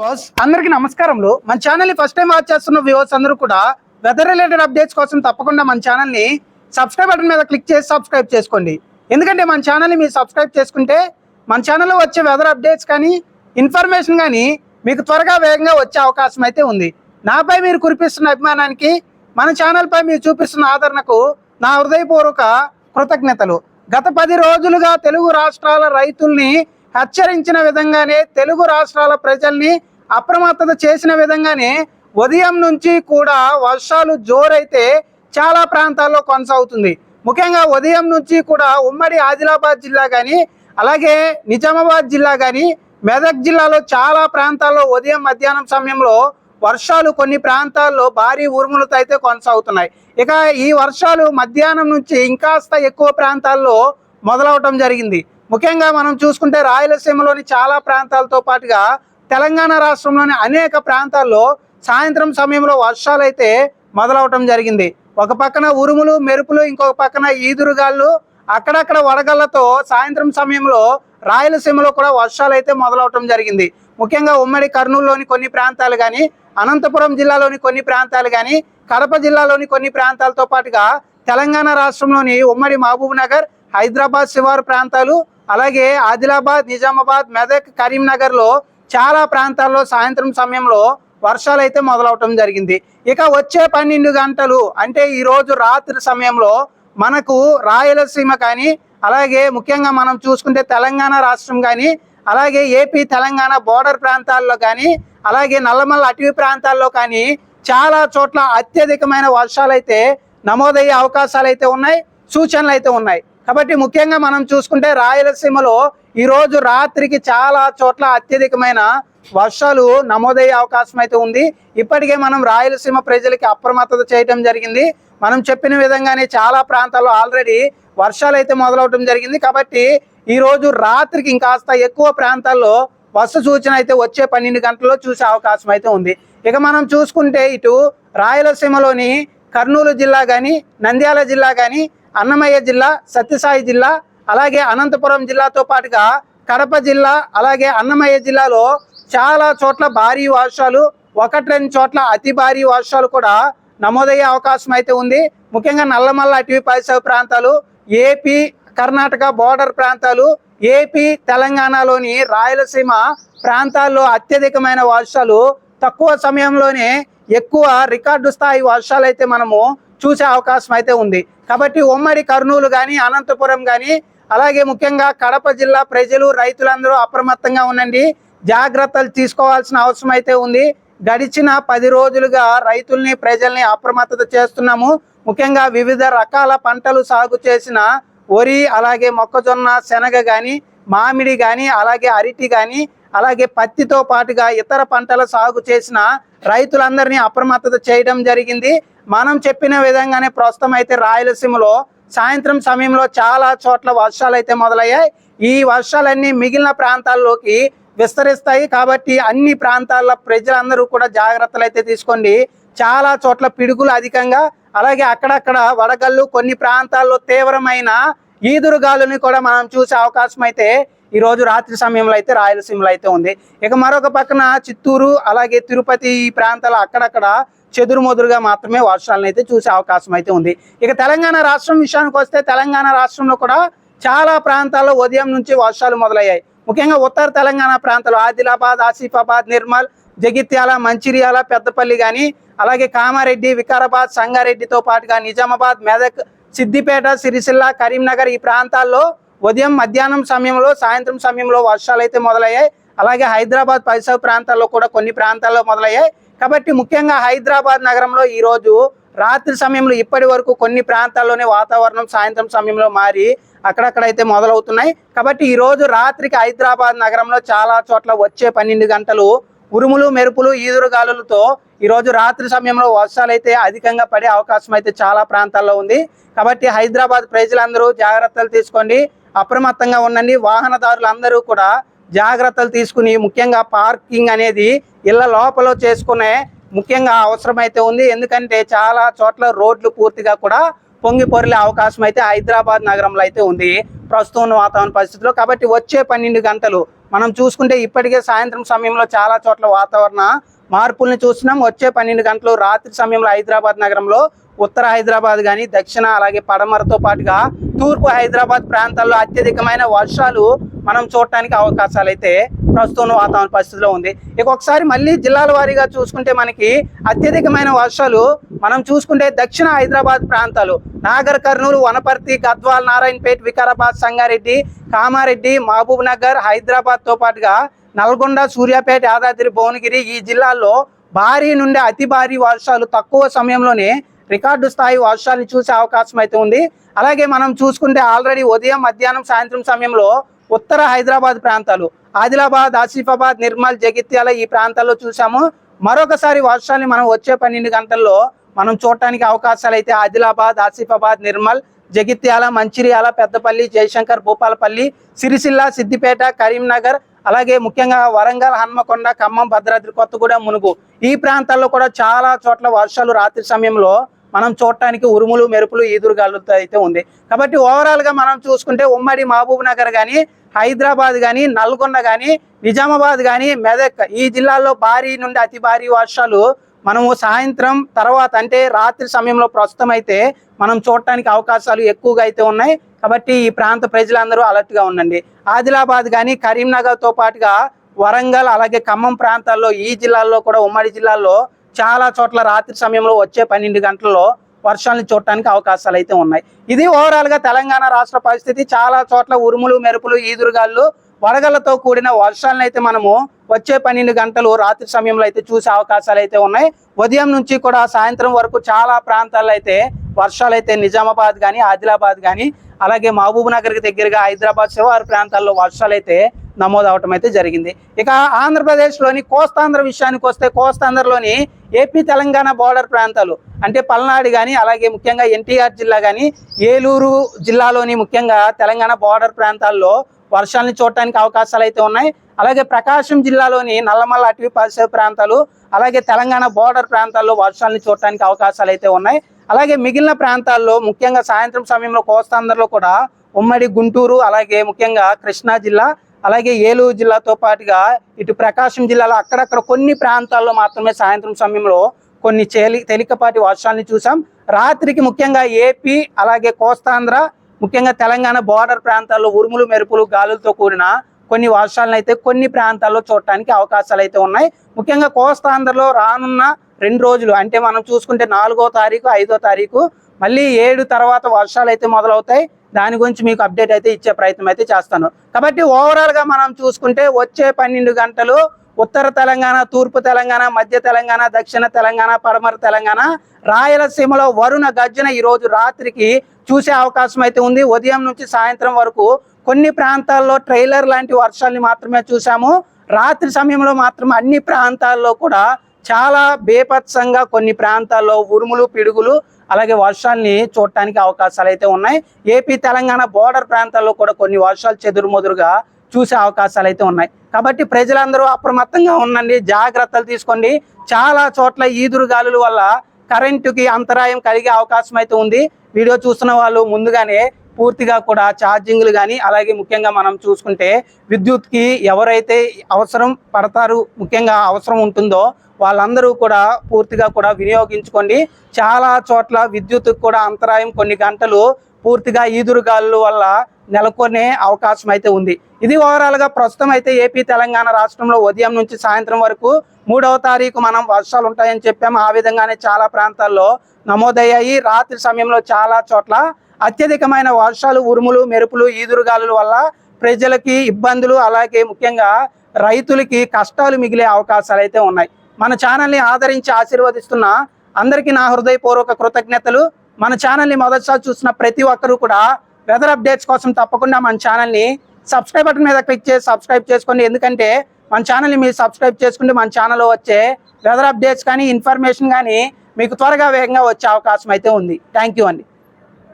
Viewers, అందరికీ నమస్కారములు. మన ఛానల్ ఫస్ట్ టైం వాచ్ చేస్తున్న వ్యూవర్స్ అందరూ కూడా వెదర్ రిలేటెడ్ అప్డేట్స్ కోసం తప్పకుండా మన ఛానల్ని సబ్స్క్రైబ్ బటన్ మీద క్లిక్ చేసి సబ్స్క్రైబ్ చేసుకోండి. ఎందుకంటే మన ఛానల్ని మీరు సబ్స్క్రైబ్ చేసుకుంటే మన ఛానల్లో వచ్చే వెదర్ అప్డేట్స్ కానీ ఇన్ఫర్మేషన్ కానీ మీకు త్వరగా వేగంగా వచ్చే అవకాశం అయితే ఉంది. నాపై మీరు కురిపిస్తున్న అభిమానానికి మన ఛానల్పై మీరు చూపిస్తున్న ఆదరణకు నా హృదయపూర్వక కృతజ్ఞతలు. గత పది రోజులుగా తెలుగు రాష్ట్రాల రైతుల్ని హెచ్చరించిన విధంగానే తెలుగు రాష్ట్రాల ప్రజల్ని అప్రమత్తత చేసిన విధంగానే ఉదయం నుంచి కూడా వర్షాలు జోరైతే చాలా ప్రాంతాల్లో కొనసాగుతుంది. ముఖ్యంగా ఉదయం నుంచి కూడా ఉమ్మడి ఆదిలాబాద్ జిల్లా కానీ అలాగే నిజామాబాద్ జిల్లా కానీ మెదక్ జిల్లాలో చాలా ప్రాంతాల్లో ఉదయం మధ్యాహ్నం సమయంలో వర్షాలు కొన్ని ప్రాంతాల్లో భారీ ఉరుములతో అయితే కొనసాగుతున్నాయి. ఇక ఈ వర్షాలు మధ్యాహ్నం నుంచి ఇంకాస్త ఎక్కువ ప్రాంతాల్లో మొదలవటం జరిగింది. ముఖ్యంగా మనం చూసుకుంటే రాయలసీమలోని చాలా ప్రాంతాలతో పాటుగా తెలంగాణ రాష్ట్రంలోని అనేక ప్రాంతాల్లో సాయంత్రం సమయంలో వర్షాలు అయితే మొదలవటం జరిగింది. ఒక పక్కన ఉరుములు మెరుపులు ఇంకొక పక్కన ఈదురుగాళ్ళు అక్కడక్కడ వడగళ్ళతో సాయంత్రం సమయంలో రాయలసీమలో కూడా వర్షాలు అయితే మొదలవటం జరిగింది. ముఖ్యంగా ఉమ్మడి కర్నూలులోని కొన్ని ప్రాంతాలు కానీ అనంతపురం జిల్లాలోని కొన్ని ప్రాంతాలు కానీ కడప జిల్లాలోని కొన్ని ప్రాంతాలతో పాటుగా తెలంగాణ రాష్ట్రంలోని ఉమ్మడి మహబూబ్ నగర్ హైదరాబాద్ శివారు ప్రాంతాలు అలాగే ఆదిలాబాద్ నిజామాబాద్ మెదక్ కరీంనగర్లో చాలా ప్రాంతాల్లో సాయంత్రం సమయంలో వర్షాలు అయితే మొదలవటం జరిగింది. ఇక వచ్చే పన్నెండు గంటలు అంటే ఈ రోజు రాత్రి సమయంలో మనకు రాయలసీమ కానీ అలాగే ముఖ్యంగా మనం చూసుకుంటే తెలంగాణ రాష్ట్రం కానీ అలాగే ఏపీ తెలంగాణ బోర్డర్ ప్రాంతాల్లో కానీ అలాగే నల్లమల్ల అటవీ ప్రాంతాల్లో కానీ చాలా చోట్ల అత్యధికమైన వర్షాలు అయితే నమోదయ్యే అవకాశాలు అయితే ఉన్నాయి సూచనలు అయితే ఉన్నాయి. కాబట్టి ముఖ్యంగా మనం చూసుకుంటే రాయలసీమలో ఈరోజు రాత్రికి చాలా చోట్ల అత్యధికమైన వర్షాలు నమోదయ్యే అవకాశం అయితే ఉంది. ఇప్పటికే మనం రాయలసీమ ప్రజలకి అప్రమత్తత చేయటం జరిగింది. మనం చెప్పిన విధంగానే చాలా ప్రాంతాల్లో ఆల్రెడీ వర్షాలు అయితే మొదలవటం జరిగింది. కాబట్టి ఈ రోజు రాత్రికి ఇంకాస్త ఎక్కువ ప్రాంతాల్లో వర్ష సూచన అయితే వచ్చే పన్నెండు గంటల్లో చూసే అవకాశం అయితే ఉంది. ఇక మనం చూసుకుంటే ఇటు రాయలసీమలోని కర్నూలు జిల్లా కానీ నంద్యాల జిల్లా కానీ అన్నమయ్య జిల్లా సత్యసాయి జిల్లా అలాగే అనంతపురం జిల్లాతో పాటుగా కడప జిల్లా అలాగే అన్నమయ్య జిల్లాలో చాలా చోట్ల భారీ వర్షాలు ఒకటి రెండు చోట్ల అతి భారీ వర్షాలు కూడా నమోదయ్యే అవకాశం అయితే ఉంది. ముఖ్యంగా నల్లమల్ల అటవీ పరిసర ప్రాంతాలు ఏపీ కర్ణాటక బోర్డర్ ప్రాంతాలు ఏపీ తెలంగాణలోని రాయలసీమ ప్రాంతాల్లో అత్యధికమైన వర్షాలు తక్కువ సమయంలోనే ఎక్కువ రికార్డు స్థాయి వర్షాలు అయితే మనము చూసే అవకాశం అయితే ఉంది. కాబట్టి ఉమ్మడి కర్నూలు కానీ అనంతపురం కానీ అలాగే ముఖ్యంగా కడప జిల్లా ప్రజలు రైతులందరూ అప్రమత్తంగా ఉండండి. జాగ్రత్తలు తీసుకోవాల్సిన అవసరం అయితే ఉంది. గడిచిన పది రోజులుగా రైతుల్ని ప్రజల్ని అప్రమత్తత చేస్తున్నాము. ముఖ్యంగా వివిధ రకాల పంటలు సాగు చేసిన వరి అలాగే మొక్కజొన్న శనగ కానీ మామిడి కానీ అలాగే అరటి కానీ అలాగే పత్తితో పాటుగా ఇతర పంటల సాగు చేసిన రైతులందరినీ అప్రమత్తత చేయడం జరిగింది. మనం చెప్పిన విధంగానే ప్రస్తుతం అయితే రాయలసీమలో సాయంత్రం సమయంలో చాలా చోట్ల వర్షాలు అయితే మొదలయ్యాయి. ఈ వర్షాలన్నీ మిగిలిన ప్రాంతాల్లోకి విస్తరిస్తాయి కాబట్టి అన్ని ప్రాంతాల ప్రజలందరూ కూడా జాగ్రత్తలు అయితే తీసుకోండి. చాలా చోట్ల పిడుగులు అధికంగా అలాగే అక్కడక్కడ వడగళ్ళు కొన్ని ప్రాంతాల్లో తీవ్రమైన ఈదురుగాలుని కూడా మనం చూసే అవకాశం అయితే ఈరోజు రాత్రి సమయంలో అయితే రాయలసీమలో అయితే ఉంది. ఇక మరొక పక్కన చిత్తూరు అలాగే తిరుపతి ఈ ప్రాంతాలు అక్కడక్కడ చెదురుమదురుగా మాత్రమే వర్షాలను అయితే చూసే అవకాశం అయితే ఉంది. ఇక తెలంగాణ రాష్ట్రం విషయానికి వస్తే తెలంగాణ రాష్ట్రంలో కూడా చాలా ప్రాంతాల్లో ఉదయం నుంచి వర్షాలు మొదలయ్యాయి. ముఖ్యంగా ఉత్తర తెలంగాణ ప్రాంతాలు ఆదిలాబాద్ ఆసిఫాబాద్ నిర్మల్ జగిత్యాల మంచిర్యాల పెద్దపల్లి కానీ అలాగే కామారెడ్డి వికారాబాద్ సంగారెడ్డితో పాటుగా నిజామాబాద్ మెదక్ సిద్దిపేట సిరిసిల్ల కరీంనగర్ ఈ ప్రాంతాల్లో ఉదయం మధ్యాహ్నం సమయంలో సాయంత్రం సమయంలో వర్షాలు అయితే మొదలయ్యాయి. అలాగే హైదరాబాద్ పరిసర ప్రాంతాల్లో కూడా కొన్ని ప్రాంతాల్లో మొదలయ్యాయి. కాబట్టి ముఖ్యంగా హైదరాబాద్ నగరంలో ఈరోజు రాత్రి సమయంలో ఇప్పటి వరకు కొన్ని ప్రాంతాల్లోనే వాతావరణం సాయంత్రం సమయంలో మారి అక్కడక్కడైతే మొదలవుతున్నాయి. కాబట్టి ఈరోజు రాత్రికి హైదరాబాద్ నగరంలో చాలా చోట్ల వచ్చే పన్నెండు గంటలు ఉరుములు మెరుపులు ఈదురుగాలులతో గాలులతో ఈరోజు రాత్రి సమయంలో వర్షాలు అయితే అధికంగా పడే అవకాశం అయితే చాలా ప్రాంతాల్లో ఉంది. కాబట్టి హైదరాబాద్ ప్రజలందరూ జాగ్రత్తలు తీసుకోండి. అప్రమత్తంగా ఉండండి. వాహనదారులు అందరూ కూడా జాగ్రత్తలు తీసుకుని ముఖ్యంగా పార్కింగ్ అనేది ఇళ్ళ లోపల చేసుకునే ముఖ్యంగా అవసరమైతే ఉంది. ఎందుకంటే చాలా చోట్ల రోడ్లు పూర్తిగా కూడా పొంగి పొరిలే అవకాశం అయితే హైదరాబాద్ నగరంలో అయితే ఉంది. ప్రస్తుతం వాతావరణ పరిస్థితుల్లో కాబట్టి వచ్చే పన్నెండు గంటలు మనం చూసుకుంటే ఇప్పటికే సాయంత్రం సమయంలో చాలా చోట్ల వాతావరణ మార్పుల్ని చూస్తున్నాం. వచ్చే పన్నెండు గంటలు రాత్రి సమయంలో హైదరాబాద్ నగరంలో ఉత్తర హైదరాబాద్ కానీ దక్షిణ అలాగే పడమరతో పాటుగా తూర్పు హైదరాబాద్ ప్రాంతాల్లో అత్యధికమైన వర్షాలు మనం చూడటానికి అవకాశాలు అయితే ప్రస్తుతం వాతావరణ పరిస్థితిలో ఉంది. ఇక ఒకసారి మళ్ళీ జిల్లాల వారీగా చూసుకుంటే మనకి అత్యధికమైన వర్షాలు మనం చూసుకుంటే దక్షిణ హైదరాబాద్ ప్రాంతాలు. నాగర్ కర్నూలు వనపర్తి గద్వాల్ నారాయణపేట్ వికారాబాద్ సంగారెడ్డి కామారెడ్డి మహబూబ్ నగర్ హైదరాబాద్తో పాటుగా నల్గొండ సూర్యాపేట యాదాద్రి భువనగిరి ఈ జిల్లాల్లో భారీ నుండి అతి భారీ వర్షాలు తక్కువ సమయంలోనే రికార్డు స్థాయి వర్షాన్ని చూసే అవకాశం అయితే ఉంది. అలాగే మనం చూసుకుంటే ఆల్రెడీ ఉదయం మధ్యాహ్నం సాయంత్రం సమయంలో ఉత్తర హైదరాబాద్ ప్రాంతాలు ఆదిలాబాద్ ఆసిఫాబాద్ నిర్మల్ జగిత్యాల ఈ ప్రాంతాల్లో చూసాము. మరొకసారి వర్షాన్ని మనం వచ్చే పన్నెండు గంటల్లో మనం చూడటానికి అవకాశాలు అయితే ఆదిలాబాద్ ఆసిఫాబాద్ నిర్మల్ జగిత్యాల మంచిర్యాల పెద్దపల్లి జయశంకర్ భూపాలపల్లి సిరిసిల్ల సిద్దిపేట కరీంనగర్ అలాగే ముఖ్యంగా వరంగల్ హన్మకొండ ఖమ్మం భద్రాద్రి కొత్తగూడెం మునుగు ఈ ప్రాంతాల్లో కూడా చాలా చోట్ల వర్షాలు రాత్రి సమయంలో మనం చూడటానికి ఉరుములు మెరుపులు ఈదురుగాలుతో అయితే ఉంది. కాబట్టి ఓవరాల్గా మనం చూసుకుంటే ఉమ్మడి మహబూబ్ నగర్ కానీ హైదరాబాద్ కానీ నల్గొండ కానీ నిజామాబాద్ కానీ మెదక్ ఈ జిల్లాల్లో భారీ నుండి అతి భారీ వర్షాలు మనము సాయంత్రం తర్వాత అంటే రాత్రి సమయంలో ప్రస్తుతం అయితే మనం చూడటానికి అవకాశాలు ఎక్కువగా అయితే ఉన్నాయి. కాబట్టి ఈ ప్రాంత ప్రజలందరూ అలర్ట్గా ఉండండి. ఆదిలాబాద్ కానీ కరీంనగర్తో పాటుగా వరంగల్ అలాగే ఖమ్మం ప్రాంతాల్లో ఈ జిల్లాల్లో కూడా ఉమ్మడి జిల్లాల్లో చాలా చోట్ల రాత్రి సమయంలో వచ్చే పన్నెండు గంటల్లో వర్షాలను చూడటానికి అవకాశాలు అయితే ఉన్నాయి. ఇది ఓవరాల్గా తెలంగాణ రాష్ట్ర పరిస్థితి. చాలా చోట్ల ఉరుములు మెరుపులు ఈదురుగాళ్ళు వడగళ్ళతో కూడిన వర్షాలను అయితే మనము వచ్చే పన్నెండు గంటలు రాత్రి సమయంలో అయితే చూసే అవకాశాలు అయితే ఉన్నాయి. ఉదయం నుంచి కూడా సాయంత్రం వరకు చాలా ప్రాంతాల్లో అయితే వర్షాలు అయితే నిజామాబాద్ కానీ ఆదిలాబాద్ కానీ అలాగే మహబూబ్ నగర్కి దగ్గరగా హైదరాబాద్ శివారు ప్రాంతాల్లో వర్షాలు అయితే నమోదు అవటం అయితే జరిగింది. ఇక ఆంధ్రప్రదేశ్లోని కోస్తాంధ్ర విషయానికి వస్తే కోస్తాంధ్రలోని ఏపీ తెలంగాణ బోర్డర్ ప్రాంతాలు అంటే పల్నాడు కానీ అలాగే ముఖ్యంగా ఎన్టీఆర్ జిల్లా కానీ ఏలూరు జిల్లాలోని ముఖ్యంగా తెలంగాణ బోర్డర్ ప్రాంతాల్లో వర్షాలను చూడటానికి అవకాశాలు అయితే ఉన్నాయి. అలాగే ప్రకాశం జిల్లాలోని నల్లమల్ల అటవీ పరిసర ప్రాంతాలు అలాగే తెలంగాణ బోర్డర్ ప్రాంతాల్లో వర్షాలను చూడటానికి అవకాశాలు అయితే ఉన్నాయి. అలాగే మిగిలిన ప్రాంతాల్లో ముఖ్యంగా సాయంత్రం సమయంలో కోస్తాంధ్రలో కూడా ఉమ్మడి గుంటూరు అలాగే ముఖ్యంగా కృష్ణా జిల్లా అలాగే ఏలూరు జిల్లాతో పాటుగా ఇటు ప్రకాశం జిల్లాలో అక్కడక్కడ కొన్ని ప్రాంతాల్లో మాత్రమే సాయంత్రం సమయంలో కొన్ని చేలి తేలికపాటి వర్షాలని చూసాం రాత్రికి ముఖ్యంగా ఏపీ అలాగే కోస్తాంధ్ర ముఖ్యంగా తెలంగాణ బోర్డర్ ప్రాంతాల్లో ఉరుములు మెరుపులు గాలులతో కూడిన కొన్ని వర్షాలను అయితే కొన్ని ప్రాంతాల్లో చూడటానికి అవకాశాలు అయితే ఉన్నాయి. ముఖ్యంగా కోస్తాంధ్రలో రానున్న రెండు రోజులు అంటే మనం చూసుకుంటే నాలుగో తారీఖు ఐదో తారీఖు మళ్ళీ ఏడు తర్వాత వర్షాలు అయితే మొదలవుతాయి. దాని గురించి మీకు అప్డేట్ అయితే ఇచ్చే ప్రయత్నం అయితే చేస్తాను. కాబట్టి ఓవరాల్గా మనం చూసుకుంటే వచ్చే పన్నెండు గంటలు ఉత్తర తెలంగాణ తూర్పు తెలంగాణ మధ్య తెలంగాణ దక్షిణ తెలంగాణ పడమర తెలంగాణ రాయలసీమలో వరుణ గర్జన ఈరోజు రాత్రికి చూసే అవకాశం అయితే ఉంది. ఉదయం నుంచి సాయంత్రం వరకు కొన్ని ప్రాంతాల్లో ట్రైలర్ లాంటి వర్షాలని మాత్రమే చూసాము రాత్రి సమయంలో మాత్రం అన్ని ప్రాంతాల్లో కూడా చాలా బేపత్సంగా కొన్ని ప్రాంతాల్లో ఉరుములు పిడుగులు అలాగే వర్షాల్ని చూడటానికి అవకాశాలు అయితే ఉన్నాయి. ఏపీ తెలంగాణ బోర్డర్ ప్రాంతాల్లో కూడా కొన్ని వర్షాలు చెదురుమదురుగా చూసే అవకాశాలు అయితే ఉన్నాయి. కాబట్టి ప్రజలందరూ అప్రమత్తంగా ఉండండి జాగ్రత్తలు తీసుకోండి. చాలా చోట్ల ఈదురు గాలుల వల్ల కరెంటుకి అంతరాయం కలిగే అవకాశం అయితే ఉంది. వీడియో చూస్తున్న వాళ్ళు ముందుగానే పూర్తిగా కూడా ఛార్జింగ్లు కానీ అలాగే ముఖ్యంగా మనం చూసుకుంటే విద్యుత్కి ఎవరైతే అవసరం పడతారు ముఖ్యంగా అవసరం ఉంటుందో వాళ్ళందరూ కూడా పూర్తిగా కూడా వినియోగించుకోండి. చాలా చోట్ల విద్యుత్ కూడా అంతరాయం కొన్ని గంటలు పూర్తిగా ఈదురుగాలు వల్ల నెలకొనే అవకాశం అయితే ఉంది. ఇది ఓవరాల్గా ప్రస్తుతం అయితే ఏపీ తెలంగాణ రాష్ట్రంలో ఉదయం నుంచి సాయంత్రం వరకు మూడవ తారీఖు మనం వర్షాలు ఉంటాయని చెప్పాము. ఆ విధంగానే చాలా ప్రాంతాల్లో నమోదయ్యాయి. రాత్రి సమయంలో చాలా చోట్ల అత్యధికమైన వర్షాలు ఉరుములు మెరుపులు ఈదురుగాలుల వల్ల ప్రజలకి ఇబ్బందులు అలాగే ముఖ్యంగా రైతులకి కష్టాలు మిగిలే అవకాశాలు అయితే ఉన్నాయి. మన ఛానల్ని ఆదరించి ఆశీర్వదిస్తున్న అందరికీ నా హృదయపూర్వక కృతజ్ఞతలు. మన ఛానల్ని మొదటిసారి చూసిన ప్రతి ఒక్కరూ కూడా వెదర్ అప్డేట్స్ కోసం తప్పకుండా మన ఛానల్ని సబ్స్క్రైబ్ బటన్ మీద క్లిక్ చేసి సబ్స్క్రైబ్ చేసుకోండి. ఎందుకంటే మన ఛానల్ని మీరు సబ్స్క్రైబ్ చేసుకుంటే మన ఛానల్లో వచ్చే వెదర్ అప్డేట్స్ కానీ ఇన్ఫర్మేషన్ కానీ మీకు త్వరగా వేగంగా వచ్చే అవకాశం అయితే ఉంది. థ్యాంక్ యూ అండి.